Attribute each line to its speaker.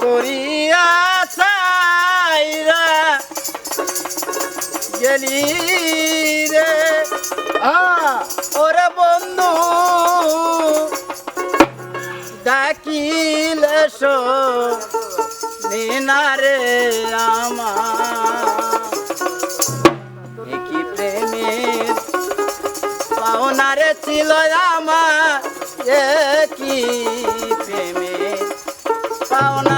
Speaker 1: করিয়া সাইরা গেলি রে। ওরে বন্ধু ডাকিলে নিনারে আমার। পাওনারে ছিল আমার? কি প্রেমের পাওনা